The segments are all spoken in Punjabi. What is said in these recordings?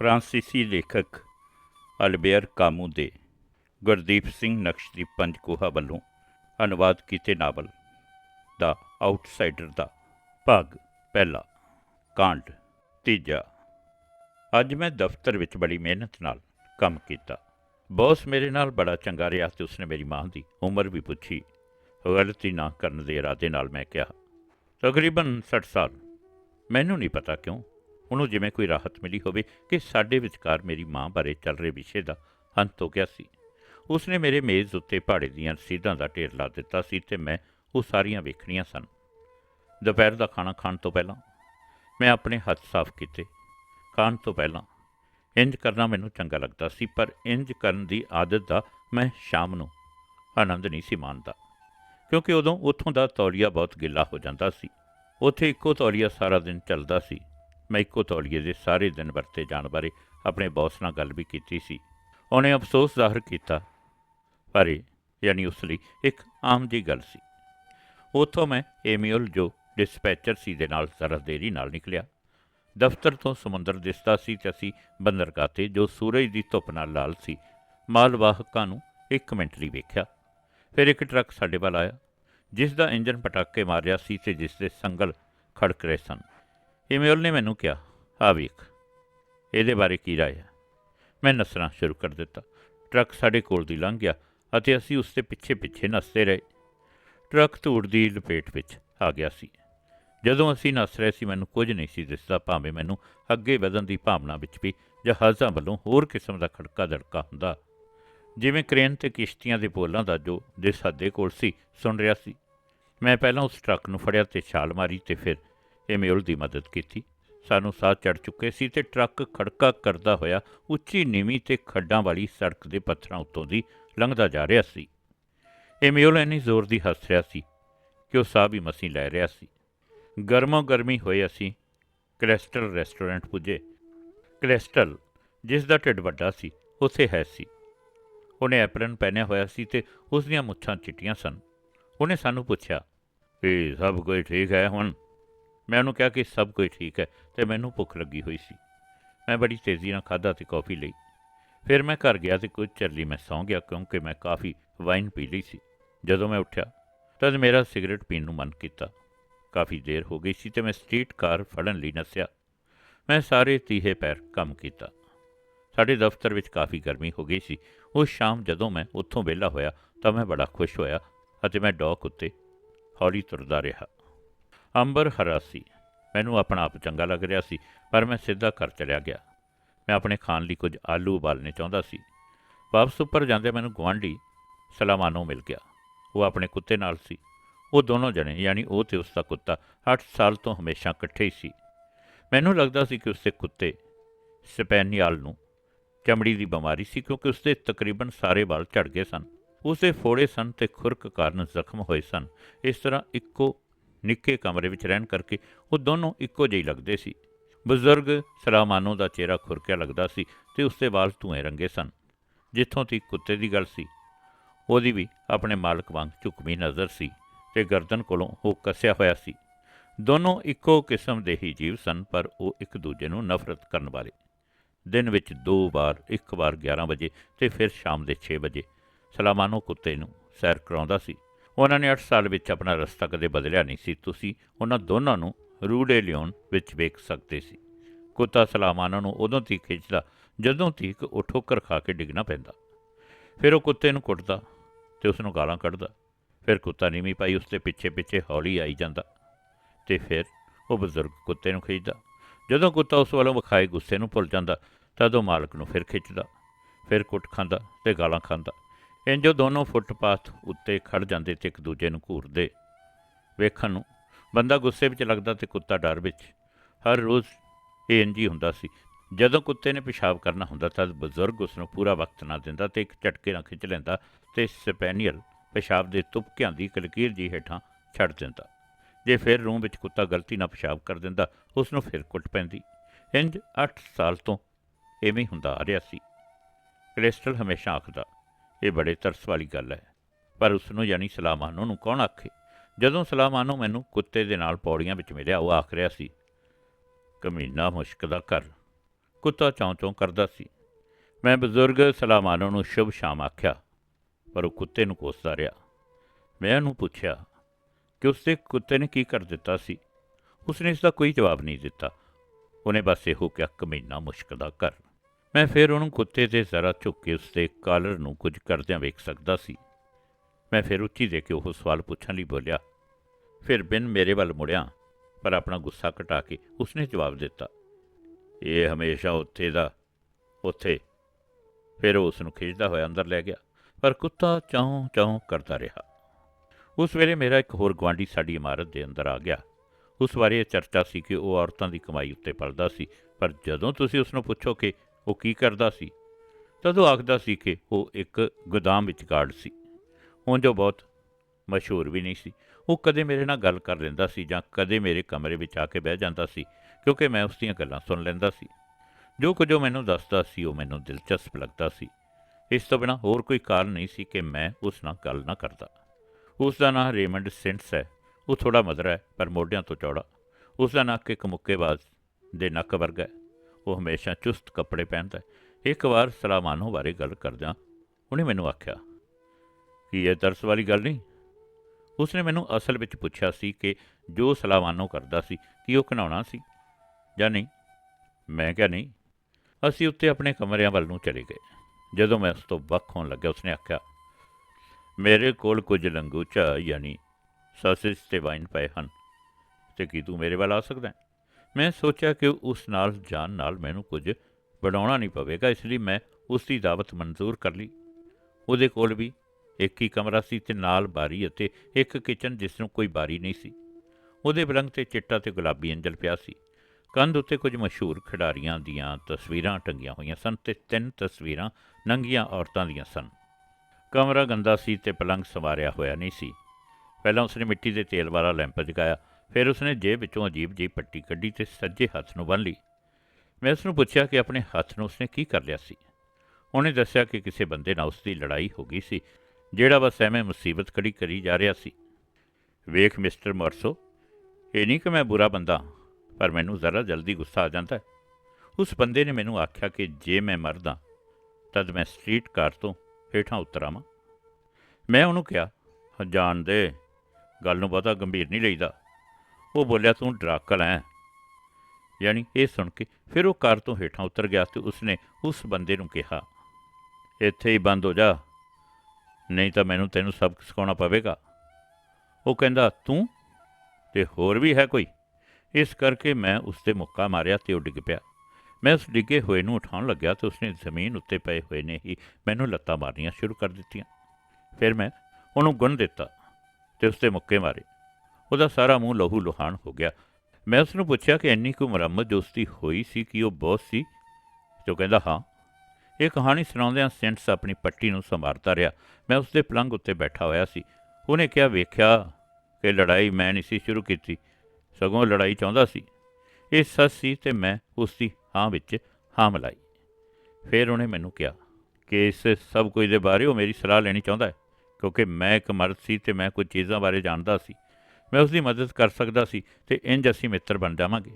ਫਰਾਂਸੀਸੀ ਲੇਖਕ ਅਲਬੇਅਰ ਕਾਮੂ ਦੇ ਗੁਰਦੀਪ ਸਿੰਘ ਨਕਸ਼ਦੀਪ ਪੰਜਕੋਹਾ ਵੱਲੋਂ ਅਨੁਵਾਦ ਕੀਤੇ ਨਾਵਲ ਦਾ ਆਊਟਸਾਈਡਰ ਦਾ ਭਾਗ ਪਹਿਲਾ, ਕਾਂਡ, ਤੀਜਾ। ਅੱਜ ਮੈਂ ਦਫ਼ਤਰ ਵਿੱਚ ਬੜੀ ਮਿਹਨਤ ਨਾਲ ਕੰਮ ਕੀਤਾ। ਬੌਸ ਮੇਰੇ ਨਾਲ ਬੜਾ ਚੰਗਾ ਰਿਹਾ ਤੇ ਉਸਨੇ ਮੇਰੀ ਮਾਂ ਦੀ ਉਮਰ ਵੀ ਪੁੱਛੀ। ਗਲਤੀ ਨਾ ਕਰਨ ਦੇ ਇਰਾਦੇ ਨਾਲ ਮੈਂ ਕਿਹਾ, ਤਕਰੀਬਨ 60 ਸਾਲ। ਮੈਨੂੰ ਨਹੀਂ ਪਤਾ ਕਿਉਂ ਉਹਨੂੰ ਜਿਵੇਂ ਕੋਈ ਰਾਹਤ ਮਿਲੀ ਹੋਵੇ ਕਿ ਸਾਡੇ ਵਿਚਕਾਰ ਮੇਰੀ ਮਾਂ ਬਾਰੇ ਚੱਲ ਰਹੇ ਵਿਸ਼ੇ ਦਾ ਅੰਤ ਹੋ ਗਿਆ ਸੀ। ਉਸਨੇ ਮੇਰੇ ਮੇਜ਼ ਉੱਤੇ ਪਹਾੜੇ ਦੀਆਂ ਰਸੀਦਾਂ ਦਾ ਢੇਰ ਲਾ ਦਿੱਤਾ ਸੀ ਤੇ ਮੈਂ ਉਹ ਸਾਰੀਆਂ ਵੇਖਣੀਆਂ ਸਨ। ਦੁਪਹਿਰ ਦਾ ਖਾਣਾ ਖਾਣ ਤੋਂ ਪਹਿਲਾਂ ਮੈਂ ਆਪਣੇ ਹੱਥ ਸਾਫ਼ ਕੀਤੇ। ਖਾਣ ਤੋਂ ਪਹਿਲਾਂ ਇੰਜ ਕਰਨਾ ਮੈਨੂੰ ਚੰਗਾ ਲੱਗਦਾ ਸੀ, ਪਰ ਇੰਜ ਕਰਨ ਦੀ ਆਦਤ ਦਾ ਮੈਂ ਸ਼ਾਮ ਨੂੰ ਆਨੰਦ ਨਹੀਂ ਸੀ ਮਾਣਦਾ, ਕਿਉਂਕਿ ਉਦੋਂ ਉੱਥੋਂ ਦਾ ਤੌਲੀਆ ਬਹੁਤ ਗਿੱਲਾ ਹੋ ਜਾਂਦਾ ਸੀ। ਉੱਥੇ ਇੱਕੋ ਤੌਲੀਆ ਸਾਰਾ ਦਿਨ ਚੱਲਦਾ ਸੀ। ਮੈਂ ਇੱਕੋ ਤੌਲੀਏ ਦੇ ਸਾਰੇ ਦਿਨ ਵਰਤੇ ਜਾਣ ਬਾਰੇ ਆਪਣੇ ਬੌਸ ਨਾਲ ਗੱਲ ਵੀ ਕੀਤੀ ਸੀ। ਉਹਨੇ ਅਫਸੋਸ ਜ਼ਾਹਰ ਕੀਤਾ, ਪਰ ਯਾਨੀ ਉਸ ਲਈ ਇੱਕ ਆਮ ਜਿਹੀ ਗੱਲ ਸੀ। ਉੱਥੋਂ ਮੈਂ ਏਮੀਅਲ ਜੋ ਡਿਸਪੈਚਰ ਸੀ ਦੇ ਨਾਲ ਜ਼ਰਾ ਦੇਰੀ ਨਾਲ ਨਿਕਲਿਆ। ਦਫ਼ਤਰ ਤੋਂ ਸਮੁੰਦਰ ਦਿਸਦਾ ਸੀ ਤੇ ਅਸੀਂ ਬੰਦਰਗਾਹ ਤੇ ਜੋ ਸੂਰਜ ਦੀ ਧੁੱਪ ਨਾਲ ਲਾਲ ਸੀ, ਮਾਲਵਾਹਕਾਂ ਨੂੰ ਇੱਕ ਮਿੰਟ ਲਈ ਵੇਖਿਆ। ਫਿਰ ਇੱਕ ਟਰੱਕ ਸਾਡੇ ਵੱਲ ਆਇਆ, ਜਿਸ ਦਾ ਇੰਜਨ ਪਟਾਕੇ ਮਾਰਿਆ ਸੀ ਤੇ ਜਿਸ ਦੇ ਸੰਗਲ ਖੜਕ ਰਹੇ ਸਨ। ਈਮੇਲ ਨੇ ਮੈਨੂੰ ਕਿਹਾ ਆ ਵੇਖ, ਇਹਦੇ ਬਾਰੇ ਕੀ ਰਾਏ ਹੈ? ਮੈਂ ਨੱਸਣਾ ਸ਼ੁਰੂ ਕਰ ਦਿੱਤਾ। ਟਰੱਕ ਸਾਡੇ ਕੋਲ ਦੀ ਲੰਘ ਗਿਆ ਅਤੇ ਅਸੀਂ ਉਸ ਦੇ ਪਿੱਛੇ ਪਿੱਛੇ ਨੱਸਦੇ ਰਹੇ। ਟਰੱਕ ਧੂੜ ਦੀ ਲਪੇਟ ਵਿੱਚ ਆ ਗਿਆ ਸੀ। ਜਦੋਂ ਅਸੀਂ ਨੱਸ ਰਹੇ ਸੀ, ਮੈਨੂੰ ਕੁਝ ਨਹੀਂ ਸੀ ਦਿਸਦਾ, ਭਾਵੇਂ ਮੈਨੂੰ ਅੱਗੇ ਵਧਣ ਦੀ ਭਾਵਨਾ ਵਿੱਚ ਵੀ ਜਹਾਜ਼ਾਂ ਵੱਲੋਂ ਹੋਰ ਕਿਸਮ ਦਾ ਖੜਕਾ ਦੜਕਾ ਹੁੰਦਾ। ਜਿਵੇਂ ਕ੍ਰੇਨ ਤੇ ਕਿਸ਼ਤੀਆਂ ਦੇ ਪੋਲਾਂ ਦਾ ਜੋ ਦੇ ਸਾਡੇ ਕੋਲ ਸੀ, ਸੁਣ ਰਿਹਾ ਸੀ। ਮੈਂ ਪਹਿਲਾਂ ਉਸ ਟਰੱਕ ਨੂੰ ਫੜਿਆ ਤੇ ਛਾਲ ਮਾਰੀ ਤੇ ਫਿਰ ਏਮੇਲ ਦੀ ਮਦਦ ਕੀਤੀ। ਸਾਨੂੰ ਸਾਹ ਚੜ ਚੁੱਕੇ ਸੀ ਤੇ ਟਰੱਕ ਖੜਕਾ ਕਰਦਾ ਹੋਇਆ ਉੱਚੀ ਨੀਵੀਂ ਤੇ ਖੱਡਾਂ ਵਾਲੀ ਸੜਕ ਦੇ ਪੱਥਰਾਂ ਉੱਤੋਂ ਦੀ ਲੰਘਦਾ ਜਾ ਰਿਹਾ ਸੀ। ਏਮੇਲ ਇੰਨੀ ਜ਼ੋਰ ਦੀ ਹੱਸ ਰਿਹਾ ਸੀ ਕਿ ਉਹ ਸਾਹ ਵੀ ਮਸੀਂ ਲੈ ਰਿਹਾ ਸੀ। ਗਰਮੋ ਗਰਮੀ ਹੋਏ ਅਸੀਂ ਕ੍ਰੈਸਟਲ ਰੈਸਟੋਰੈਂਟ ਪੁੱਜੇ। ਕ੍ਰੈਸਟਲ ਜਿਸ ਦਾ ਢਿੱਡ ਵੱਡਾ ਸੀ, ਉਥੇ ਹੈ ਸੀ। ਉਹਨੇ ਐਪਰਨ ਪਹਿਨਿਆ ਹੋਇਆ ਸੀ ਤੇ ਉਸ ਦੀਆਂ ਮੁੱਛਾਂ ਚਿੱਟੀਆਂ ਸਨ। ਉਹਨੇ ਸਾਨੂੰ ਪੁੱਛਿਆ, ਇਹ ਸਭ ਕੁਝ ਠੀਕ ਹੈ ਹੁਣ? ਮੈਂ ਉਹਨੂੰ ਕਿਹਾ ਕਿ ਸਭ ਕੁਝ ਠੀਕ ਹੈ ਤੇ ਮੈਨੂੰ ਭੁੱਖ ਲੱਗੀ ਹੋਈ ਸੀ। ਮੈਂ ਬੜੀ ਤੇਜ਼ੀ ਨਾਲ ਖਾਧਾ ਤੇ ਕੌਫੀ ਲਈ। ਫਿਰ ਮੈਂ ਘਰ ਗਿਆ ਤੇ ਕੁਝ ਚਿਰ ਲਈ ਮੈਂ ਸੌਂ ਗਿਆ ਕਿਉਂਕਿ ਮੈਂ ਕਾਫੀ ਵਾਈਨ ਪੀ ਲਈ ਸੀ। ਜਦੋਂ ਮੈਂ ਉੱਠਿਆ ਤਦ ਮੇਰਾ ਸਿਗਰਟ ਪੀਣ ਨੂੰ ਮਨ ਕੀਤਾ। ਕਾਫੀ ਦੇਰ ਹੋ ਗਈ ਸੀ ਤੇ ਮੈਂ ਸਟਰੀਟ ਕਾਰ ਫੜਨ ਲਈ ਨੱਸਿਆ। ਮੈਂ ਸਾਰੇ ਤੀਹੇ ਪੈਰ ਕੰਮ ਕੀਤਾ। ਸਾਡੇ ਦਫ਼ਤਰ ਵਿੱਚ ਕਾਫੀ ਗਰਮੀ ਹੋ ਗਈ ਸੀ। ਉਸ ਸ਼ਾਮ ਜਦੋਂ ਮੈਂ ਉੱਥੋਂ ਵਿਹਲਾ ਹੋਇਆ ਤਾਂ ਮੈਂ ਬੜਾ ਖੁਸ਼ ਹੋਇਆ ਅਤੇ ਮੈਂ ਡੌਕ ਉੱਤੇ ਹੌਲੀ ਤੁਰਦਾ ਰਿਹਾ। ਅੰਬਰ ਹਰਾ ਸੀ। ਮੈਨੂੰ ਆਪਣਾ ਆਪ ਚੰਗਾ ਲੱਗ ਰਿਹਾ ਸੀ, ਪਰ ਮੈਂ ਸਿੱਧਾ ਘਰ ਚਲਿਆ ਗਿਆ। ਮੈਂ ਆਪਣੇ ਖਾਣ ਲਈ ਕੁਝ ਆਲੂ ਉਬਾਲਣੇ ਚਾਹੁੰਦਾ ਸੀ। ਵਾਪਸ ਉੱਪਰ ਜਾਂਦੇ ਮੈਨੂੰ ਗੁਆਂਢੀ ਸਲਾਮਾਨੋ ਮਿਲ ਗਿਆ। ਉਹ ਆਪਣੇ ਕੁੱਤੇ ਨਾਲ ਸੀ। ਉਹ ਦੋਨੋਂ ਜਣੇ, ਯਾਨੀ ਉਹ ਤੇ ਉਸ ਦਾ ਕੁੱਤਾ 8 ਸਾਲ ਤੋਂ ਹਮੇਸ਼ਾ ਇਕੱਠੇ ਹੀ ਸੀ। ਮੈਨੂੰ ਲੱਗਦਾ ਸੀ ਕਿ ਉਸਦੇ ਕੁੱਤੇ ਸਪੈਨੀਅਲ ਨੂੰ ਚਮੜੀ ਦੀ ਬਿਮਾਰੀ ਸੀ, ਕਿਉਂਕਿ ਉਸਦੇ ਤਕਰੀਬਨ ਸਾਰੇ ਵਾਲ ਝੜ ਗਏ ਸਨ। ਉਸਦੇ ਫੋੜੇ ਸਨ ਤੇ ਖੁਰਕ ਕਾਰਨ ਜ਼ਖਮ ਹੋਏ ਸਨ। ਇਸ ਤਰ੍ਹਾਂ ਇੱਕੋ ਨਿੱਕੇ ਕਮਰੇ ਵਿੱਚ ਰਹਿਣ ਕਰਕੇ ਉਹ ਦੋਨੋਂ ਇੱਕੋ ਜਿਹੇ ਲੱਗਦੇ ਸੀ। ਬਜ਼ੁਰਗ ਸਲਾਮਾਨੋ ਦਾ ਚਿਹਰਾ ਖੁਰਕਿਆ ਲੱਗਦਾ ਸੀ ਤੇ ਉਸਦੇ ਵਾਲ ਧੂਏ ਰੰਗੇ ਸਨ। ਜਿੱਥੋਂ ਤੱਕ ਕੁੱਤੇ ਦੀ ਗੱਲ ਸੀ, ਉਹਦੀ ਵੀ ਆਪਣੇ ਮਾਲਕ ਵਾਂਗ ਝੁਕਵੀਂ ਨਜ਼ਰ ਸੀ ਤੇ ਗਰਦਨ ਕੋਲੋਂ ਉਹ ਕੱਸਿਆ ਹੋਇਆ ਸੀ। ਦੋਨੋਂ ਇੱਕੋ ਕਿਸਮ ਦੇ ਹੀ ਜੀਵ ਸਨ, ਪਰ ਉਹ ਇੱਕ ਦੂਜੇ ਨੂੰ ਨਫ਼ਰਤ ਕਰਨ ਵਾਲੇ। ਦਿਨ ਵਿੱਚ ਦੋ ਵਾਰ, ਇੱਕ ਵਾਰ 11 ਵਜੇ ਤੇ ਫਿਰ ਸ਼ਾਮ ਦੇ 6 ਵਜੇ ਸਲਾਮਾਨੋ ਕੁੱਤੇ ਨੂੰ ਸੈਰ ਕਰਾਉਂਦਾ ਸੀ। ਉਹਨਾਂ ਨੇ 8 ਸਾਲ ਵਿੱਚ ਆਪਣਾ ਰਸਤਾ ਕਦੇ ਬਦਲਿਆ ਨਹੀਂ ਸੀ। ਤੁਸੀਂ ਉਹਨਾਂ ਦੋਨਾਂ ਨੂੰ ਰੂਡੇ ਲਿਓਨ ਵਿੱਚ ਵੇਖ ਸਕਦੇ ਸੀ। ਕੁੱਤਾ ਸਲਾਮਾਨੋ ਨੂੰ ਉਦੋਂ ਤੀਕ ਖਿੱਚਦਾ ਜਦੋਂ ਤੀਕ ਉਹ ਠੋਕਰ ਖਾ ਕੇ ਡਿੱਗਣਾ ਪੈਂਦਾ। ਫਿਰ ਉਹ ਕੁੱਤੇ ਨੂੰ ਕੁੱਟਦਾ ਤੇ ਉਸ ਨੂੰ ਗਾਲਾਂ ਕੱਢਦਾ। ਫਿਰ ਕੁੱਤਾ ਨੀਵੀਂ ਪਾਈ ਉਸ ਦੇ ਪਿੱਛੇ ਪਿੱਛੇ ਹੌਲੀ ਆਈ ਜਾਂਦਾ ਤੇ ਫਿਰ ਉਹ ਬਜ਼ੁਰਗ ਕੁੱਤੇ ਨੂੰ ਖਿੱਚਦਾ। ਜਦੋਂ ਕੁੱਤਾ ਉਸ ਵੱਲੋਂ ਵਿਖਾਏ ਗੁੱਸੇ ਨੂੰ ਭੁੱਲ ਜਾਂਦਾ, ਤਦ ਉਹ ਮਾਲਕ ਨੂੰ ਫਿਰ ਖਿੱਚਦਾ। ਫਿਰ ਕੁੱਟ ਖਾਂਦਾ ਤੇ ਗਾਲਾਂ ਖਾਂਦਾ। ਇੰਜ ਉਹ ਦੋਨੋਂ ਫੁੱਟਪਾਥ ਉੱਤੇ ਖੜ ਜਾਂਦੇ ਤੇ ਇੱਕ ਦੂਜੇ ਨੂੰ ਘੂਰਦੇ। ਵੇਖਣ ਨੂੰ ਬੰਦਾ ਗੁੱਸੇ ਵਿੱਚ ਲੱਗਦਾ ਤੇ ਕੁੱਤਾ ਡਰ ਵਿੱਚ। ਹਰ ਰੋਜ਼ ਇਹ ਇੰਜ ਹੀ ਹੁੰਦਾ ਸੀ। ਜਦੋਂ ਕੁੱਤੇ ਨੇ ਪਿਸ਼ਾਬ ਕਰਨਾ ਹੁੰਦਾ ਤਦ ਬਜ਼ੁਰਗ ਉਸ ਨੂੰ ਪੂਰਾ ਵਕਤ ਨਾ ਦਿੰਦਾ ਤੇ ਇੱਕ ਝਟਕੇ ਨਾਲ ਖਿੱਚ ਲੈਂਦਾ ਤੇ ਸਪੈਨੀਅਲ ਪਿਸ਼ਾਬ ਦੇ ਤੁਪਕਿਆਂ ਦੀ ਕਲਕੀਰ ਜੀ ਹੇਠਾਂ ਛੱਡ ਦਿੰਦਾ। ਜੇ ਫਿਰ ਰੂਮ ਵਿੱਚ ਕੁੱਤਾ ਗਲਤੀ ਨਾਲ ਪਿਸ਼ਾਬ ਕਰ ਦਿੰਦਾ ਉਸ ਨੂੰ ਫਿਰ ਕੁੱਟ ਪੈਂਦੀ। ਇੰਜ 8 ਸਾਲ ਤੋਂ ਐਵੇਂ ਹੀ ਹੁੰਦਾ ਆ ਰਿਹਾ ਸੀ। ਕ੍ਰਿਸਟਲ ਹਮੇਸ਼ਾ ਆਖਦਾ ਇਹ ਬੜੇ ਤਰਸ ਵਾਲੀ ਗੱਲ ਹੈ। ਪਰ ਉਸ ਨੂੰ ਯਾਨੀ ਸਲਾਮਾਨੋ ਨੂੰ ਕੌਣ ਆਖੇ? ਜਦੋਂ ਸਲਾਮਾਨੋ ਮੈਨੂੰ ਕੁੱਤੇ ਦੇ ਨਾਲ ਪੌੜੀਆਂ ਵਿੱਚ ਮਿਲਿਆ, ਉਹ ਆਖ ਰਿਹਾ ਸੀ, ਕਮੀਨਾ ਮੁਸ਼ਕ ਦਾ ਘਰ। ਕੁੱਤਾ ਚੌਂ ਚੌਂ ਕਰਦਾ ਸੀ। ਮੈਂ ਬਜ਼ੁਰਗ ਸਲਾਮਾਨੋ ਨੂੰ ਸ਼ੁਭ ਸ਼ਾਮ ਆਖਿਆ, ਪਰ ਉਹ ਕੁੱਤੇ ਨੂੰ ਕੋਸਦਾ ਰਿਹਾ। ਮੈਂ ਉਹਨੂੰ ਪੁੱਛਿਆ ਕਿ ਉਸਦੇ ਕੁੱਤੇ ਨੇ ਕੀ ਕਰ ਦਿੱਤਾ ਸੀ? ਉਸਨੇ ਇਸ ਦਾ ਕੋਈ ਜਵਾਬ ਨਹੀਂ ਦਿੱਤਾ। ਉਹਨੇ ਬਸ ਇਹੋ ਕਿਹਾ, ਕਮੀਨਾ ਮੁਸ਼ਕ ਦਾ ਘਰ। ਮੈਂ ਫਿਰ ਉਹਨੂੰ ਕੁੱਤੇ ਤੇ ਜ਼ਰਾ ਝੁੱਕ ਕੇ ਉਸਦੇ ਕਾਲਰ ਨੂੰ ਕੁਝ ਕਰਦਿਆਂ ਵੇਖ ਸਕਦਾ ਸੀ। ਮੈਂ ਫਿਰ ਉੱਚੀ ਦੇ ਕੇ ਉਹ ਸਵਾਲ ਪੁੱਛਣ ਲਈ ਬੋਲਿਆ, ਫਿਰ ਬਿਨ ਮੇਰੇ ਵੱਲ ਮੁੜਿਆ, ਪਰ ਆਪਣਾ ਗੁੱਸਾ ਘਟਾ ਕੇ ਉਸਨੇ ਜਵਾਬ ਦਿੱਤਾ, ਇਹ ਹਮੇਸ਼ਾ ਉੱਥੇ ਦਾ, ਉੱਥੇ। ਫਿਰ ਉਹ ਉਸ ਨੂੰ ਖਿੱਚਦਾ ਹੋਇਆ ਅੰਦਰ ਲੈ ਗਿਆ, ਪਰ ਕੁੱਤਾ ਚੌਂ ਚੌਂ ਕਰਦਾ ਰਿਹਾ। ਉਸ ਵੇਲੇ ਮੇਰਾ ਇੱਕ ਹੋਰ ਗੁਆਂਢੀ ਸਾਡੀ ਇਮਾਰਤ ਦੇ ਅੰਦਰ ਆ ਗਿਆ। ਉਸ ਬਾਰੇ ਇਹ ਚਰਚਾ ਸੀ ਕਿ ਉਹ ਔਰਤਾਂ ਦੀ ਕਮਾਈ ਉੱਤੇ ਪਲਦਾ ਸੀ, ਪਰ ਜਦੋਂ ਤੁਸੀਂ ਉਸ ਨੂੰ ਪੁੱਛੋ ਕਿ ਉਹ ਕੀ ਕਰਦਾ ਸੀ? ਤਦੋਂ ਆਖਦਾ ਸੀ ਕਿ ਉਹ ਇੱਕ ਗੋਦਾਮ ਵਿੱਚ ਗਾਰਡ ਸੀ। ਹੁਣ ਜੋ ਬਹੁਤ ਮਸ਼ਹੂਰ ਵੀ ਨਹੀਂ ਸੀ। ਉਹ ਕਦੇ ਮੇਰੇ ਨਾਲ ਗੱਲ ਕਰ ਲੈਂਦਾ ਸੀ ਜਾਂ ਕਦੇ ਮੇਰੇ ਕਮਰੇ ਵਿੱਚ ਆ ਕੇ ਬਹਿ ਜਾਂਦਾ ਸੀ, ਕਿਉਂਕਿ ਮੈਂ ਉਸ ਦੀਆਂ ਗੱਲਾਂ ਸੁਣ ਲੈਂਦਾ ਸੀ। ਜੋ ਕੁਝ ਉਹ ਮੈਨੂੰ ਦੱਸਦਾ ਸੀ, ਉਹ ਮੈਨੂੰ ਦਿਲਚਸਪ ਲੱਗਦਾ ਸੀ। ਇਸ ਤੋਂ ਬਿਨਾਂ ਹੋਰ ਕੋਈ ਕਾਰਨ ਨਹੀਂ ਸੀ ਕਿ ਮੈਂ ਉਸ ਨਾਲ ਗੱਲ ਨਾ ਕਰਦਾ। ਉਸ ਦਾ ਨਾਂ ਰੇਮੰਡ ਸਿੰਟਸ ਹੈ। ਉਹ ਥੋੜਾ ਮਧਰਾ ਹੈ, ਪਰ ਮੋਢਿਆਂ ਤੋਂ ਚੌੜਾ। ਉਸ ਦਾ ਨੱਕ ਇੱਕ ਮੁੱਕੇਬਾਜ਼ ਦੇ ਨੱਕ ਵਰਗਾ ਹੈ। ਉਹ ਹਮੇਸ਼ਾ ਚੁਸਤ ਕੱਪੜੇ ਪਹਿਨਦਾ ਇੱਕ ਵਾਰ ਸਲਾਮਾਨੋ ਬਾਰੇ ਗੱਲ ਕਰਦਿਆਂ ਉਹਨੇ ਮੈਨੂੰ ਆਖਿਆ, ਕਿ ਇਹ ਤਰਸ ਵਾਲੀ ਗੱਲ ਨਹੀਂ? ਉਸਨੇ ਮੈਨੂੰ ਅਸਲ ਵਿੱਚ ਪੁੱਛਿਆ ਸੀ ਕਿ ਜੋ ਸਲਾਮਾਨੋ ਕਰਦਾ ਸੀ, ਕੀ ਉਹ ਘਨਾਉਣਾ ਸੀ? ਜਾਂ ਨਹੀਂ? ਮੈਂ ਕਿਹਾ, ਨਹੀਂ। ਅਸੀਂ ਉੱਤੇ ਆਪਣੇ ਕਮਰਿਆਂ ਵੱਲ ਨੂੰ ਚਲੇ ਗਏ। ਜਦੋਂ ਮੈਂ ਉਸ ਤੋਂ ਵੱਖ ਹੋਣ ਲੱਗਿਆ, ਉਸਨੇ ਆਖਿਆ, ਮੇਰੇ ਕੋਲ ਕੁਝ ਲੰਗੂਚਾ ਯਾਨੀ ਸਾਸਿਸ ਤੇ ਵਾਈਨ ਪਏ ਹਨ ਤੇ ਕੀ ਤੂੰ ਮੇਰੇ ਵੱਲ ਆ ਸਕਦਾ ਹੈ? ਮੈਂ ਸੋਚਿਆ ਕਿ ਉਸ ਨਾਲ ਜਾਣ ਨਾਲ ਮੈਨੂੰ ਕੁਝ ਬਣਾਉਣਾ ਨਹੀਂ ਪਵੇਗਾ, ਇਸ ਲਈ ਮੈਂ ਉਸ ਦੀ ਦਾਵਤ ਮਨਜ਼ੂਰ ਕਰ ਲਈ। ਉਹਦੇ ਕੋਲ ਵੀ ਇੱਕ ਹੀ ਕਮਰਾ ਸੀ ਤੇ ਨਾਲ ਬਾਰੀ ਅਤੇ ਇੱਕ ਕਿਚਨ ਜਿਸ ਨੂੰ ਕੋਈ ਬਾਰੀ ਨਹੀਂ ਸੀ। ਉਹਦੇ ਪਲੰਗ ਤੇ ਚਿੱਟਾ ਤੇ ਗੁਲਾਬੀ ਅੰਜਲ ਪਿਆ ਸੀ। ਕੰਧ ਉੱਤੇ ਕੁਝ ਮਸ਼ਹੂਰ ਖਿਡਾਰੀਆਂ ਦੀਆਂ ਤਸਵੀਰਾਂ ਟੰਗੀਆਂ ਹੋਈਆਂ ਸਨ ਤੇ ਤਿੰਨ ਤਸਵੀਰਾਂ ਨੰਗੀਆਂ ਔਰਤਾਂ ਦੀਆਂ ਸਨ। ਕਮਰਾ ਗੰਦਾ ਸੀ ਤੇ ਪਲੰਗ ਸਵਾਰਿਆ ਹੋਇਆ ਨਹੀਂ ਸੀ। ਪਹਿਲਾਂ ਉਸਨੇ ਮਿੱਟੀ ਦੇ ਤੇਲ ਵਾਲਾ ਲੈਂਪ ਜਗਾਇਆ। ਫਿਰ ਉਸਨੇ ਜੇਬ ਵਿੱਚੋਂ ਅਜੀਬ ਜਿਹੀ ਪੱਟੀ ਕੱਢੀ ਤੇ ਸੱਜੇ ਹੱਥ ਨੂੰ ਬੰਨ੍ਹ ਲਈ। ਮੈਂ ਉਸਨੂੰ ਪੁੱਛਿਆ ਕਿ ਆਪਣੇ ਹੱਥ ਨੂੰ ਉਸਨੇ ਕੀ ਕਰ ਲਿਆ ਸੀ। ਉਹਨੇ ਦੱਸਿਆ ਕਿ ਕਿਸੇ ਬੰਦੇ ਨਾਲ ਉਸਦੀ ਲੜਾਈ ਹੋ ਗਈ ਸੀ, ਜਿਹੜਾ ਬਸ ਐਵੇਂ ਮੁਸੀਬਤ ਖੜੀ ਕਰੀ ਜਾ ਰਿਹਾ ਸੀ। ਵੇਖ ਮਿਸਟਰ ਮਰਸੋ, ਇਹ ਨਹੀਂ ਕਿ ਮੈਂ ਬੁਰਾ ਬੰਦਾ, ਪਰ ਮੈਨੂੰ ਜ਼ਰਾ ਜਲਦੀ ਗੁੱਸਾ ਆ ਜਾਂਦਾ ਹੈ। ਉਸ ਬੰਦੇ ਨੇ ਮੈਨੂੰ ਆਖਿਆ ਕਿ ਜੇ ਮੈਂ ਮਰਦਾ, ਤਦ ਮੈਂ ਸਟਰੀਟ ਕਾਰ ਤੋਂ ਹੇਠਾਂ ਉਤਰ ਆਵਾਂ। ਮੈਂ ਉਹਨੂੰ ਕਿਹਾ ਜਾਣਦੇ ਗੱਲ ਨੂੰ ਬਹੁਤਾ ਗੰਭੀਰ ਨਹੀਂ ਲਈਦਾ। ਉਹ ਬੋਲਿਆ, ਤੂੰ ਡਰਾਕਲ ਹੈ? ਯਾਨੀ ਇਹ ਸੁਣ ਕੇ ਫਿਰ ਉਹ ਕਾਰ ਤੋਂ ਹੇਠਾਂ ਉਤਰ ਗਿਆ ਤੇ ਉਸਨੇ ਉਸ ਬੰਦੇ ਨੂੰ ਕਿਹਾ, ਇੱਥੇ ਹੀ ਬੰਦ ਹੋ ਜਾ। ਨਹੀਂ ਤਾਂ ਮੈਨੂੰ ਤੈਨੂੰ ਸਬਕ ਸਿਖਾਉਣਾ ਪਵੇਗਾ। ਉਹ ਕਹਿੰਦਾ, ਤੂੰ? ਤੇ ਹੋਰ ਵੀ ਹੈ ਕੋਈ? ਇਸ ਕਰਕੇ ਮੈਂ ਉਸ ਤੇ ਮੁੱਕਾ ਮਾਰਿਆ ਤੇ ਉਹ ਡਿੱਗ ਪਿਆ। ਮੈਂ ਉਸ ਡਿੱਗੇ ਹੋਏ ਨੂੰ ਉਠਾਉਣ ਲੱਗਿਆ ਤੇ ਉਸਨੇ ਜ਼ਮੀਨ ਉੱਤੇ ਪਏ ਹੋਏ ਨੇ ਹੀ ਮੈਨੂੰ ਲੱਤਾਂ ਮਾਰਨੀਆਂ ਸ਼ੁਰੂ ਕਰ ਦਿੱਤੀਆਂ। ਫਿਰ ਮੈਂ ਉਹਨੂੰ ਗੁੰਨ ਦਿੱਤਾ ਤੇ ਉਸ ਤੇ ਮੁੱਕੇ ਮਾਰੇ। ਉਹਦਾ ਸਾਰਾ ਮੂੰਹ ਲਹੂ ਲੁਹਾਨ ਹੋ ਗਿਆ। ਮੈਂ ਉਸ ਨੂੰ ਪੁੱਛਿਆ ਕਿ ਇੰਨੀ ਕੁ ਮੁਰੰਮਤ ਜੋ ਉਸ ਦੀ ਹੋਈ ਸੀ, ਕਿ ਉਹ ਬਹੁਤ ਸੀ? ਜੋ ਕਹਿੰਦਾ, ਹਾਂ। ਇਹ ਕਹਾਣੀ ਸੁਣਾਉਂਦਿਆਂ ਸੈਂਟਸ ਆਪਣੀ ਪੱਟੀ ਨੂੰ ਸੰਭਾਰਦਾ ਰਿਹਾ। ਮੈਂ ਉਸ ਦੇ ਪਲੰਗ ਉੱਤੇ ਬੈਠਾ ਹੋਇਆ ਸੀ। ਉਹਨੇ ਕਿਹਾ, ਵੇਖਿਆ ਕਿ ਲੜਾਈ ਮੈਂ ਨਹੀਂ ਸੀ ਸ਼ੁਰੂ ਕੀਤੀ। ਸਗੋਂ ਲੜਾਈ ਚਾਹੁੰਦਾ ਸੀ। ਇਹ ਸੱਚ ਸੀ ਤੇ ਮੈਂ ਉਸ ਦੀ ਹਾਂ ਵਿੱਚ ਹਾਂ ਮਿਲਾਈ। ਫਿਰ ਉਹਨੇ ਮੈਨੂੰ ਕਿਹਾ, ਕਿ ਇਸ ਸਭ ਕੁਝ ਦੇ ਬਾਰੇ ਉਹ ਮੇਰੀ ਸਲਾਹ ਲੈਣੀ ਚਾਹੁੰਦਾ ਹੈ? ਕਿਉਂਕਿ ਮੈਂ ਇੱਕ ਮਰਦ ਸੀ ਤੇ ਮੈਂ ਕੁਝ ਚੀਜ਼ਾਂ ਬਾਰੇ ਜਾਣਦਾ ਸੀ। ਮੈਂ ਉਸ ਦੀ ਮਦਦ ਕਰ ਸਕਦਾ ਸੀ ਤੇ ਇੰਜ ਅਸੀਂ ਮਿੱਤਰ ਬਣ ਜਾਵਾਂਗੇ।